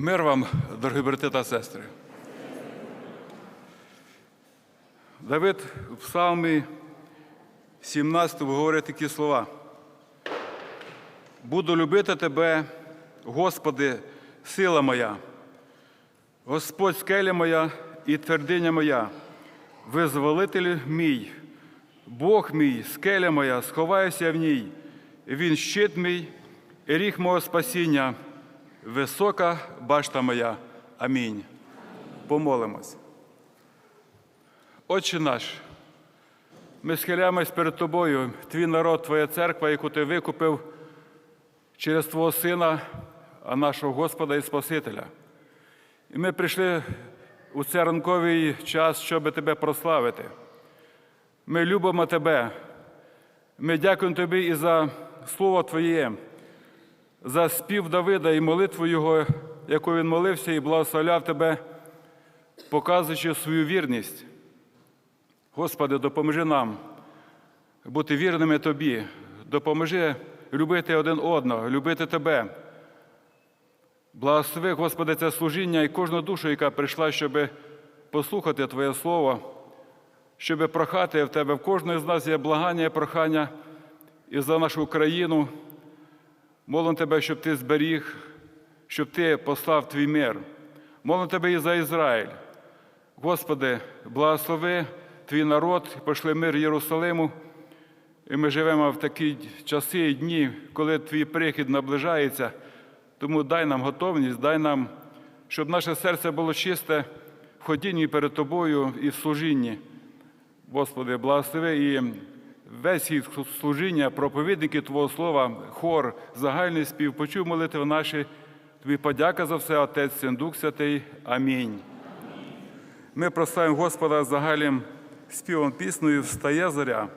Мир вам, дорогі брати та сестри. Давид в Псалмі 17 говорить такі слова. Буду любити тебе, Господи, сила моя, Господь скеля моя і твердиня моя, визволитель мій, Бог мій, скеля моя, сховаюся в ній, Він щит мій, і ріг мого спасіння, висока башта моя. Амінь. Помолимось. Отче наш, ми схиляємось перед Тобою, твій народ, Твоя церква, яку ти викупив через Твого Сина, а нашого Господа і Спасителя. І ми прийшли у цей ранковий час, щоб Тебе прославити. Ми любимо Тебе. Ми дякуємо Тобі і за Слово Твоє, за спів Давида і молитву Його, яку він молився і благословляв Тебе, показуючи свою вірність. Господи, допоможи нам бути вірними Тобі, допоможи любити один одного, любити Тебе. Благослови, Господи, це служіння і кожну душу, яка прийшла, щоб послухати Твоє Слово, щоб прохати в Тебе. В кожного з нас є благання і прохання і за нашу Україну. Молим Тебе, щоб Ти зберіг, щоб Ти послав Твій мир. Молим Тебе і за Ізраїль. Господи, благослови Твій народ, пошли мир Єрусалиму. І ми живемо в такі часи і дні, коли Твій прихід наближається. Тому дай нам готовність, дай нам, щоб наше серце було чисте в ходінні перед Тобою і в служінні. Господи, благослови і весь їх служіння, проповідники Твого Слова, хор, загальний спів, почув молитви наші. Тобі подяка за все, Отець, Син, Дух Святий. Амінь. Ми прославимо Господа загальним співом піснею Встає зоря.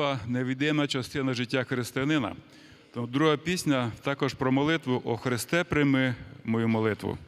Молитва невід'ємна частина життя християнина. Тому друга пісня також про молитву О Христе, прийми мою молитву.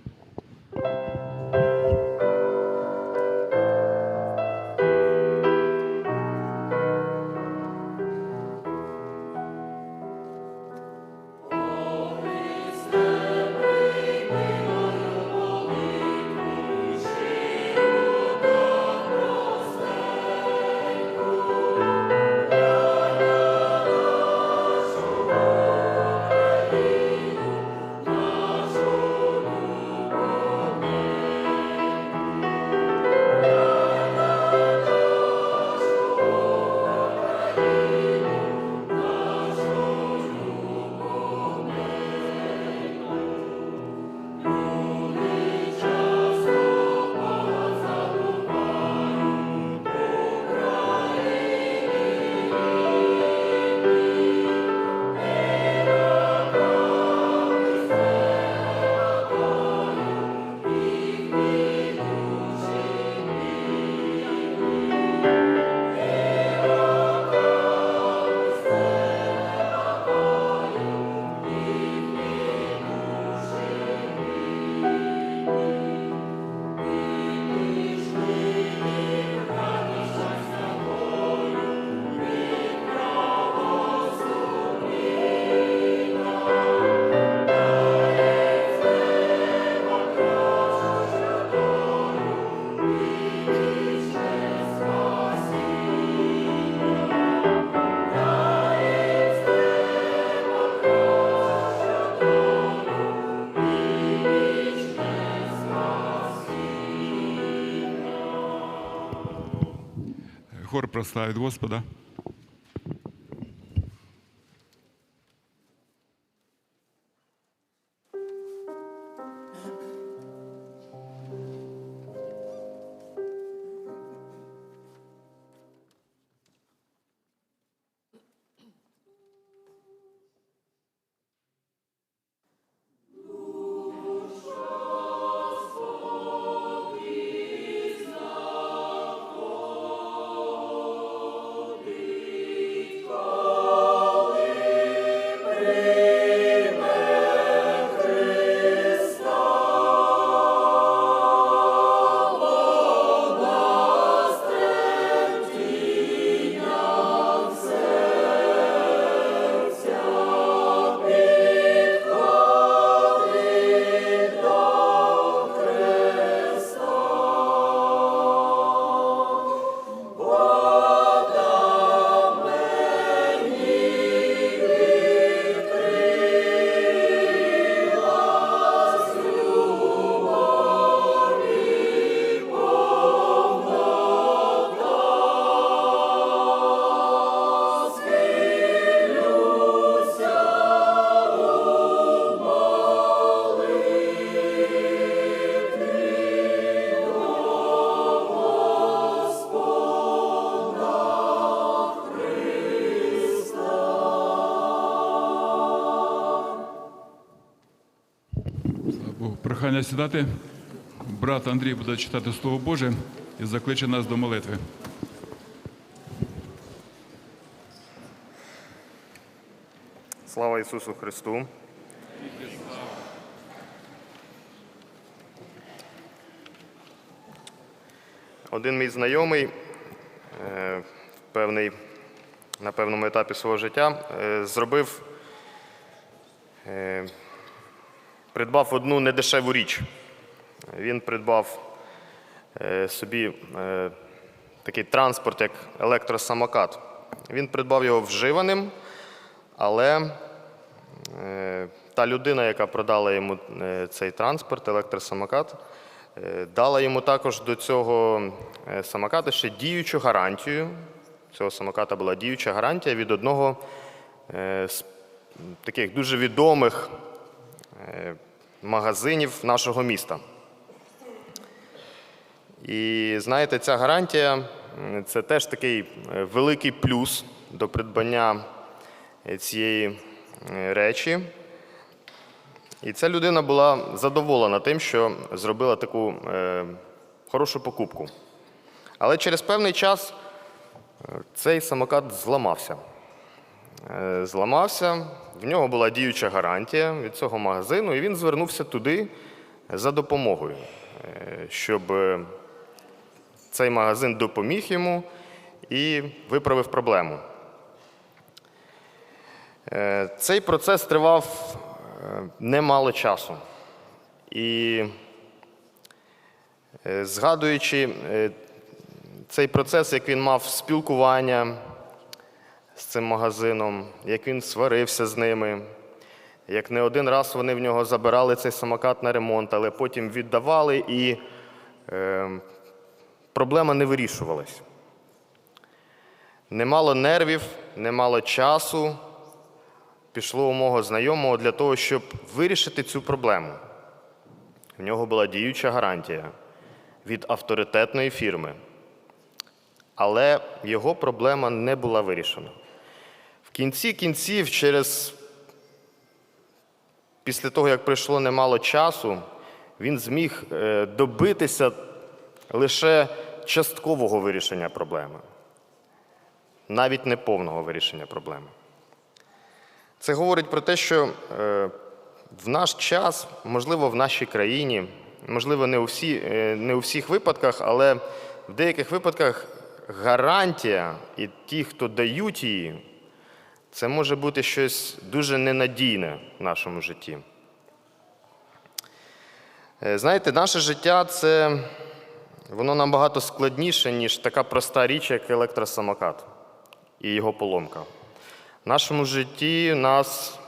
Хор прославить Господа. Прохання сідати. Брат Андрій буде читати Слово Боже і закличе нас до молитви. Слава Ісусу Христу! Один мій знайомий е, певний, на певному етапі свого життя е, зробив, е, придбав одну недешеву річ. Він придбав е, собі е, такий транспорт, як електросамокат. Він придбав його вживаним, але Е, Та людина, яка продала йому цей транспорт, електросамокат, дала йому також до цього самоката ще діючу гарантію. Цього самоката була діюча гарантія від одного з таких дуже відомих магазинів нашого міста. І знаєте, ця гарантія це теж такий е, великий плюс до придбання е, цієї е, речі. І ця людина була задоволена тим, що зробила таку е, хорошу покупку. Але через певний час Цей самокат зламався. Е, Зламався, в нього була діюча гарантія від цього магазину, і він звернувся туди за допомогою, е, щоб е, цей магазин допоміг йому і виправив проблему. Цей процес тривав немало часу. І згадуючи цей процес, як він мав спілкування з цим магазином, як він сварився з ними, як не один раз вони в нього забирали цей самокат на ремонт, але потім віддавали і е, проблема не вирішувалась. Немало нервів, немало часу пішло у мого знайомого для того, щоб вирішити цю проблему. В нього була діюча гарантія від авторитетної фірми. Але його проблема не була вирішена. Кінці кінців, через після того, як пройшло немало часу, він зміг е, добитися лише часткового вирішення проблеми, навіть не повного вирішення проблеми. Це говорить про те, що е, в наш час, можливо, в нашій країні, можливо, не у, всі, е, не у всіх випадках, але в деяких випадках гарантія і ті, хто дають її, це може бути щось дуже ненадійне в нашому житті. Е, Знаєте, наше життя це воно набагато складніше, ніж така проста річ, як електросамокат і його поломка. В нашому житті нас,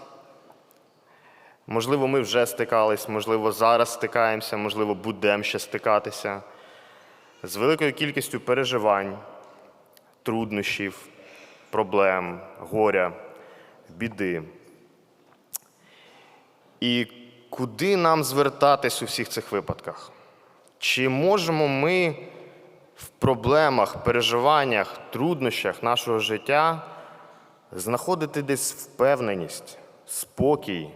можливо, ми вже стикались, можливо, зараз стикаємося, можливо, будемо ще стикатися з великою кількістю переживань, труднощів, проблем, горя, біди. І куди нам звертатись у всіх цих випадках? Чи можемо ми в проблемах, переживаннях, труднощах нашого життя знаходити десь впевненість, спокій,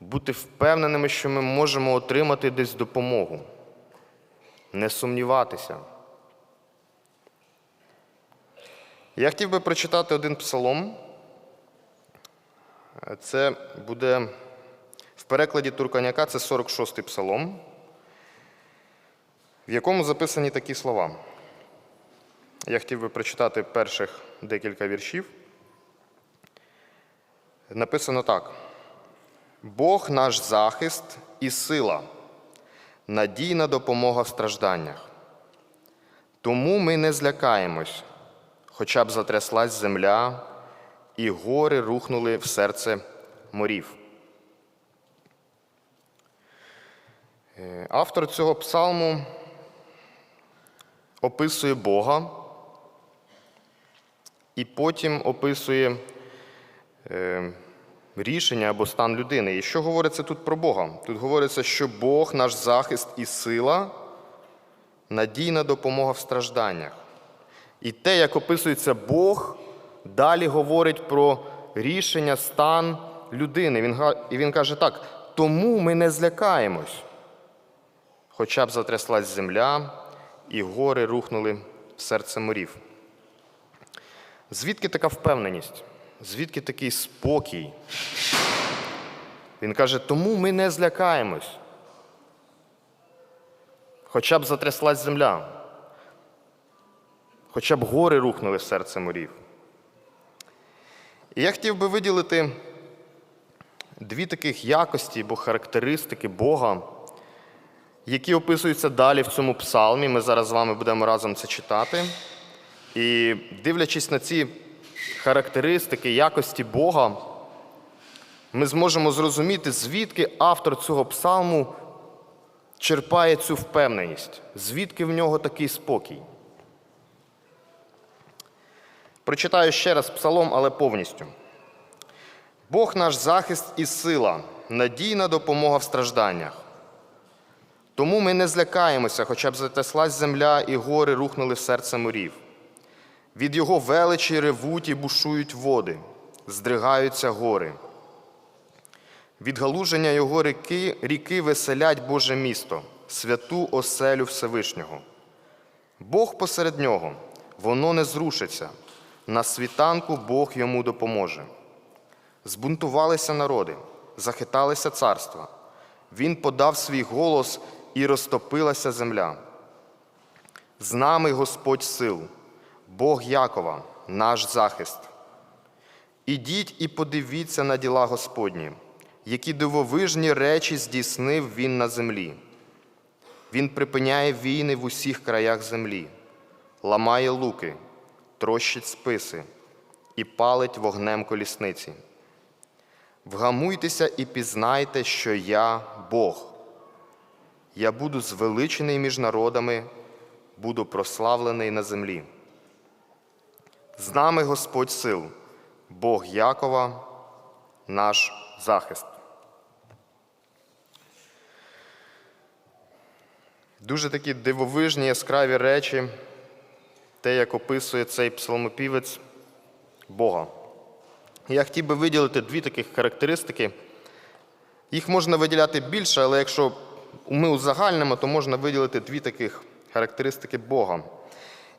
бути впевненими, що ми можемо отримати десь допомогу, не сумніватися? Я хотів би прочитати один псалом. Це буде в перекладі Турканяка, це 46-й псалом, в якому записані такі слова. Я хотів би прочитати перших декілька віршів. Написано так: Бог наш захист і сила, надійна допомога в стражданнях. Тому ми не злякаємось, хоча б затряслась земля, і гори рухнули в серце морів. Е, Автор цього псалму описує Бога і потім описує е, рішення або стан людини. І що говориться тут про Бога? Тут говориться, що Бог наш захист і сила, надійна допомога в стражданнях. І те, як описується Бог, далі говорить про рішення, стан людини. Він, і він каже так: тому ми не злякаємось, хоча б затряслась земля, і гори рухнули в серце морів. Звідки така впевненість? Звідки такий спокій? Він каже, тому ми не злякаємось. Хоча б затряслась земля, хоча б гори рухнули в серце морів. І я хотів би виділити дві таких якості або характеристики Бога, які описуються далі в цьому псалмі. Ми зараз з вами будемо разом це читати. І дивлячись на ці характеристики, якості Бога, ми зможемо зрозуміти, звідки автор цього псалму черпає цю впевненість, звідки в нього такий спокій. Прочитаю ще раз псалом, але повністю. Бог наш захист і сила, надійна допомога в стражданнях. Тому ми не злякаємося, хоча б затряслась земля і гори рухнули серце морів. Від його величі ревуть і бушують води, здригаються гори. Від галуження його ріки, ріки веселять Боже місто, святу оселю Всевишнього. Бог посеред нього, воно не зрушиться. На світанку Бог йому допоможе. Збунтувалися народи, захиталися царства. Він подав свій голос і розтопилася земля. З нами Господь сил, Бог Якова, наш захист. Ідіть і подивіться на діла Господні, які дивовижні речі здійснив Він на землі. Він припиняє війни в усіх краях землі, ламає луки, трощить списи і палить вогнем колісниці. Вгамуйтеся і пізнайте, що я Бог. Я буду звеличений між народами, буду прославлений на землі. З нами Господь сил, Бог Якова, наш захист. Дуже такі дивовижні, яскраві речі, те, як описує цей псалмопівець Бога. Я хотів би виділити дві таких характеристики. Їх можна виділяти більше, але якщо ми узагальнимо, то можна виділити дві таких характеристики Бога.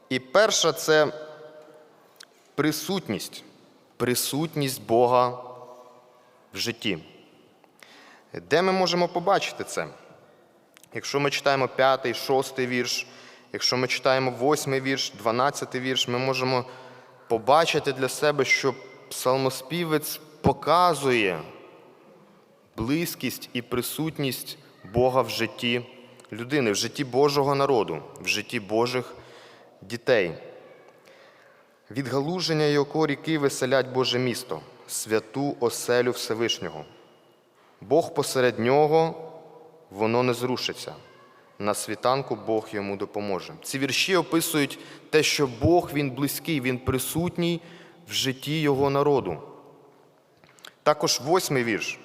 І перша це присутність, присутність Бога в житті. Де ми можемо побачити це? Якщо ми читаємо п'ятий, шостий вірш, якщо ми читаємо восьмий вірш, дванадцятий вірш, ми можемо побачити для себе, що псалмоспівець показує близькість і присутність Бога в житті людини, в житті Божого народу, в житті Божих дітей. Від галуження його ріки веселять Боже місто, святу оселю Всевишнього. Бог посеред нього, воно не зрушиться. На світанку Бог йому допоможе. Ці вірші описують те, що Бог він близький, він присутній в житті його народу. Також восьмий вірш.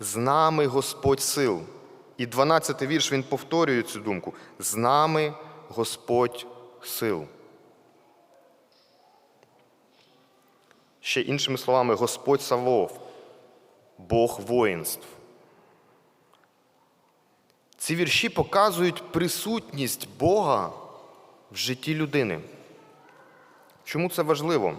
З нами Господь сил. І дванадцятий вірш він повторює цю думку. З нами Господь сил. Ще іншими словами, Господь Савов, Бог воїнств. Ці вірші показують присутність Бога в житті людини. Чому це важливо?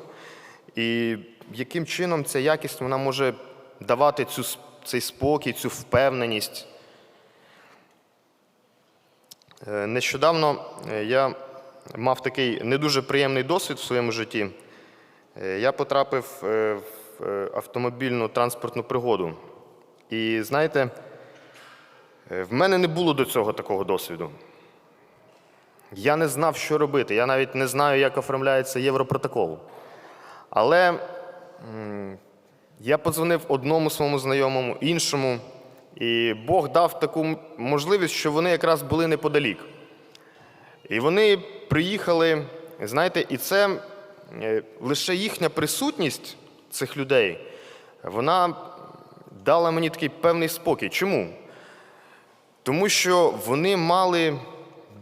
І яким чином ця якість вона може давати цю, цей спокій, цю впевненість? Е, Нещодавно е, я мав такий не дуже приємний досвід в своєму житті. Е, Я потрапив в автомобільну транспортну пригоду. І знаєте, в мене не було до цього такого досвіду. Я не знав, що робити. Я навіть не знаю, як оформляється Європротокол. Але я подзвонив одному своєму знайомому, іншому, і Бог дав таку можливість, що вони якраз були неподалік. І вони приїхали, знаєте, і це е, лише їхня присутність цих людей, вона дала мені такий певний спокій. Чому? Тому що вони мали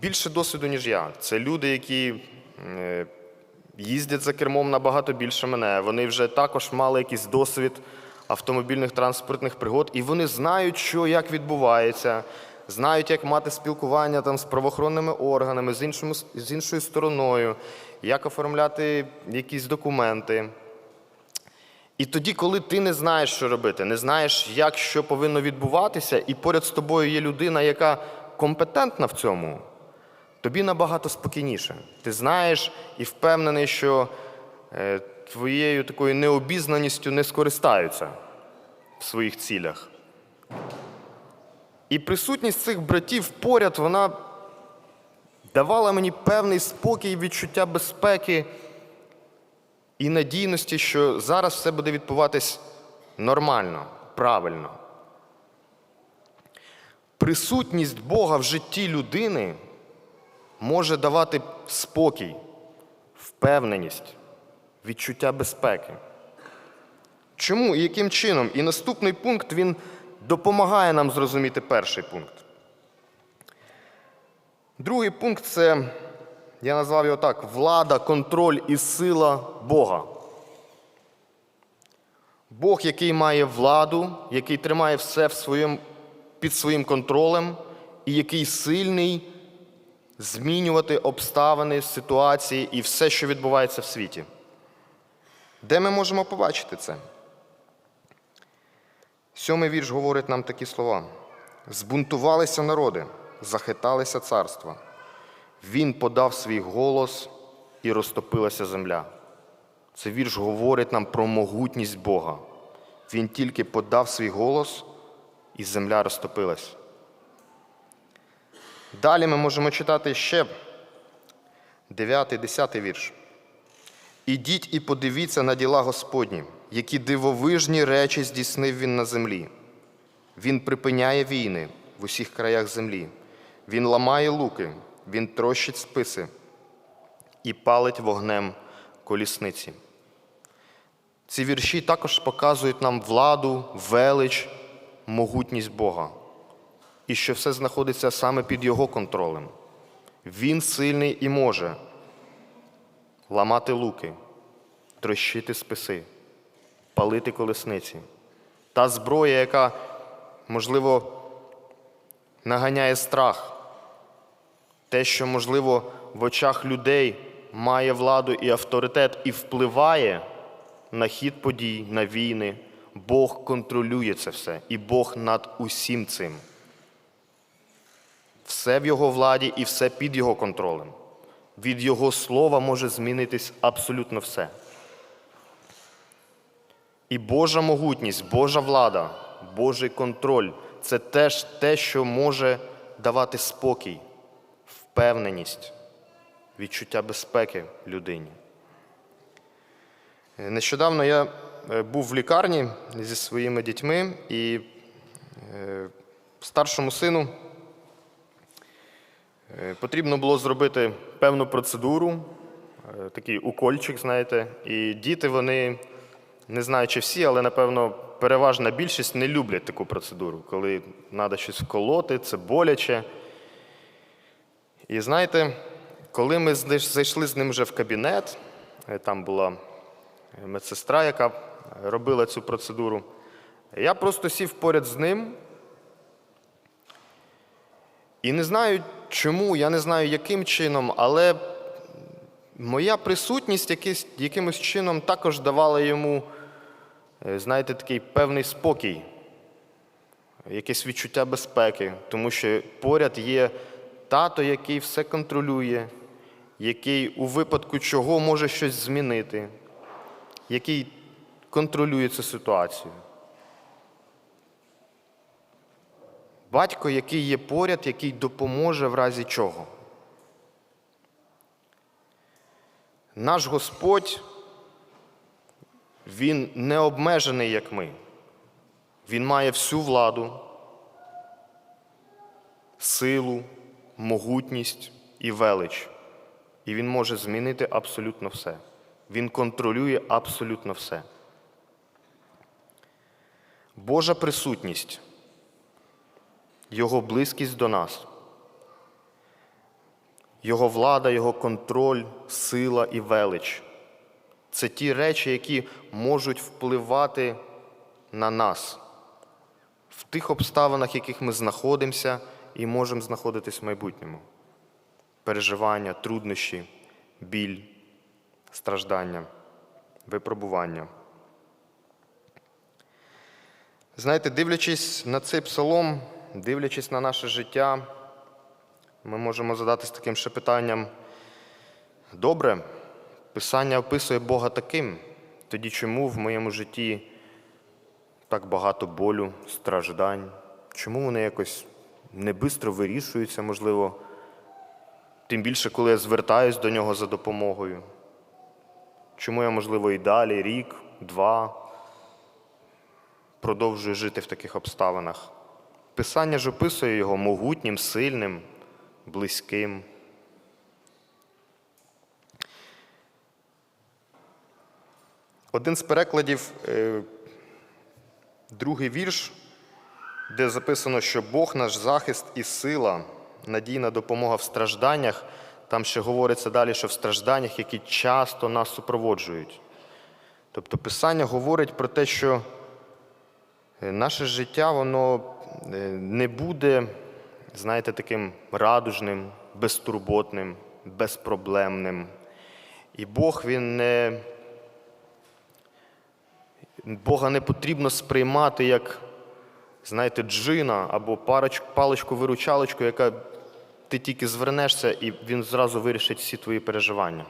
більше досвіду, ніж я. Це люди, які е, їздять за кермом набагато більше мене. Вони вже також мали якийсь досвід автомобільних транспортних пригод, і вони знають, що як відбувається, знають, як мати спілкування там з правоохоронними органами, з, іншому, з іншою стороною, як оформляти якісь документи. І тоді, коли ти не знаєш, що робити, не знаєш, як що повинно відбуватися, і поряд з тобою є людина, яка компетентна в цьому, тобі набагато спокійніше. Ти знаєш і впевнений, що е, твоєю такою необізнаністю не скористаються в своїх цілях. І присутність цих братів поряд, вона давала мені певний спокій, відчуття безпеки і надійності, що зараз все буде відбуватись нормально, правильно. Присутність Бога в житті людини може давати спокій, впевненість, відчуття безпеки. Чому і яким чином? І наступний пункт він допомагає нам зрозуміти перший пункт. Другий пункт це, я назвав його так: влада, контроль і сила Бога. Бог, який має владу, який тримає все в своєму, під своїм контролем, і який сильний змінювати обставини, ситуації і все, що відбувається в світі. Де ми можемо побачити це? Сьомий вірш говорить нам такі слова: збунтувалися народи, захиталися царства. Він подав свій голос і розтопилася земля. Це вірш говорить нам про могутність Бога. Він тільки подав свій голос, і земля розтопилась. Далі ми можемо читати ще 9-10 вірш. Ідіть і подивіться на діла Господні, які дивовижні речі здійснив він на землі. Він припиняє війни в усіх краях землі. Він ламає луки, він трощить списи і палить вогнем колісниці. Ці вірші також показують нам владу, велич, могутність Бога. І що все знаходиться саме під Його контролем. Він сильний і може ламати луки, трощити списи, палити колесниці. Та зброя, яка, можливо, наганяє страх, те, що, можливо, в очах людей має владу і авторитет і впливає на хід подій, на війни. Бог контролює це все, і Бог над усім цим. Все в Його владі і все під Його контролем. Від Його слова може змінитись абсолютно все. І Божа могутність, Божа влада, Божий контроль це теж те, що може давати спокій, впевненість, відчуття безпеки людині. Е, Нещодавно я е, був в лікарні зі своїми дітьми, і е, старшому сину потрібно було зробити певну процедуру, такий укольчик, знаєте, і діти вони, не знаю, чи всі, але напевно переважна більшість не люблять таку процедуру, коли треба щось вколоти, це боляче. І знаєте, коли ми зайшли з ним вже в кабінет, е, там була медсестра, яка робила цю процедуру, я просто сів поряд з ним. І не знаю чому, я не знаю, яким чином, але моя присутність якийсь, якимось чином також давала йому, е, знаєте, такий певний спокій, якесь відчуття безпеки, тому що поряд є тато, який все контролює, який у випадку чого може щось змінити, який контролює цю ситуацію. Батько, який є поряд, який допоможе в разі чого. Наш Господь, Він не обмежений, як ми. Він має всю владу, силу, могутність і велич. І Він може змінити абсолютно все. Він контролює абсолютно все. Божа присутність, Його близькість до нас, Його влада, Його контроль, сила і велич це ті речі, які можуть впливати на нас в тих обставинах, в яких ми знаходимося і можемо знаходитись в майбутньому. Переживання, труднощі, біль, страждання, випробування. Знаєте, дивлячись на цей псалом, дивлячись на наше життя, ми можемо задатись таким ще питанням. Добре, Писання описує Бога таким, тоді чому в моєму житті так багато болю, страждань? Чому вони якось не бистро вирішуються, можливо, тим більше, коли я звертаюсь до нього за допомогою? Чому я, можливо, і далі, рік, два, продовжую жити в таких обставинах? Писання ж описує його могутнім, сильним, близьким. Один з перекладів, е, другий вірш, де записано, що Бог наш захист і сила, надійна допомога в стражданнях. Там ще говориться далі, що в стражданнях, які часто нас супроводжують. Тобто Писання говорить про те, що е, наше життя, воно е, не буде, знаєте, таким радужним, безтурботним, безпроблемним. І Бог він не. Бога не потрібно сприймати як, знаєте, джина або паличку-виручалочку, яка ти тільки звернешся, і він зразу вирішить всі твої переживання.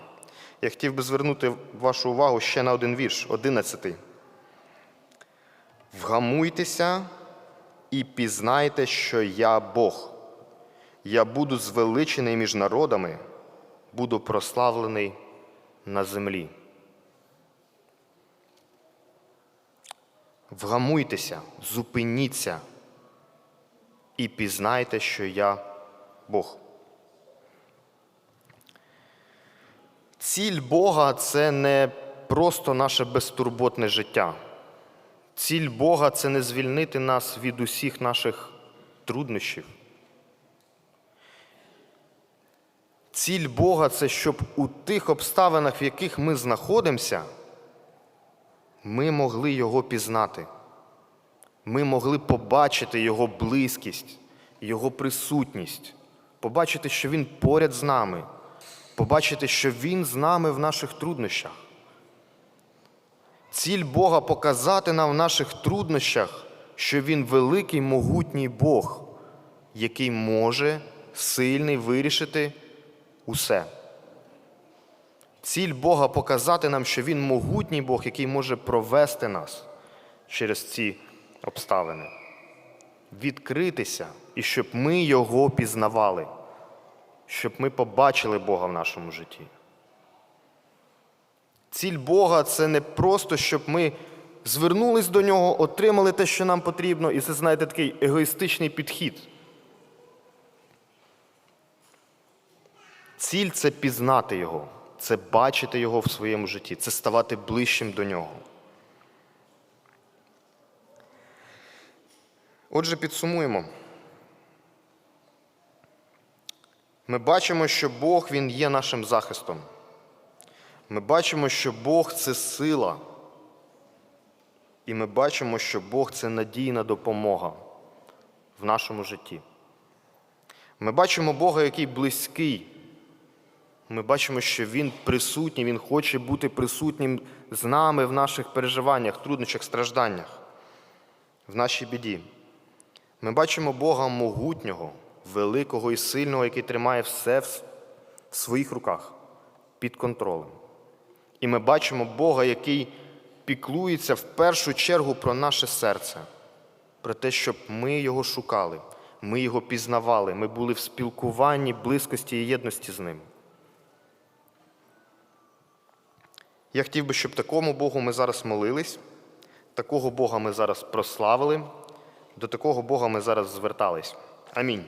Я хотів би звернути вашу увагу ще на один вірш, одинадцятий. Вгамуйтеся і пізнайте, що я Бог. Я буду звеличений між народами, буду прославлений на землі. Вгамуйтеся, зупиніться і пізнайте, що я Бог. Ціль Бога це не просто наше безтурботне життя. Ціль Бога це не звільнити нас від усіх наших труднощів. Ціль Бога це щоб у тих обставинах, в яких ми знаходимося, ми могли Його пізнати. Ми могли побачити Його близькість, Його присутність, побачити, що Він поряд з нами, побачити, що Він з нами в наших труднощах. Ціль Бога показати нам в наших труднощах, що Він великий могутній Бог, який може сильний вирішити усе. Ціль Бога показати нам, що Він могутній Бог, який може провести нас через ці обставини, відкритися і щоб ми Його пізнавали, щоб ми побачили Бога в нашому житті. Ціль Бога це не просто, щоб ми звернулись до нього, отримали те, що нам потрібно, і це, знаєте, такий егоїстичний підхід. Ціль це пізнати Його, це бачити Його в своєму житті, це ставати ближчим до нього. Отже, підсумуємо. Ми бачимо, що Бог Він є нашим захистом. Ми бачимо, що Бог це сила. І ми бачимо, що Бог це надійна допомога в нашому житті. Ми бачимо Бога, який близький. Ми бачимо, що Він присутній, Він хоче бути присутнім з нами в наших переживаннях, труднощах, стражданнях, в нашій біді. Ми бачимо Бога могутнього, великого і сильного, який тримає все в своїх руках під контролем. І ми бачимо Бога, який піклується в першу чергу про наше серце, про те, щоб ми його шукали, ми його пізнавали, ми були в спілкуванні, близькості і єдності з ним. Я хотів би, щоб такому Богу ми зараз молились, такого Бога ми зараз прославили, до такого Бога ми зараз звертались. Амінь.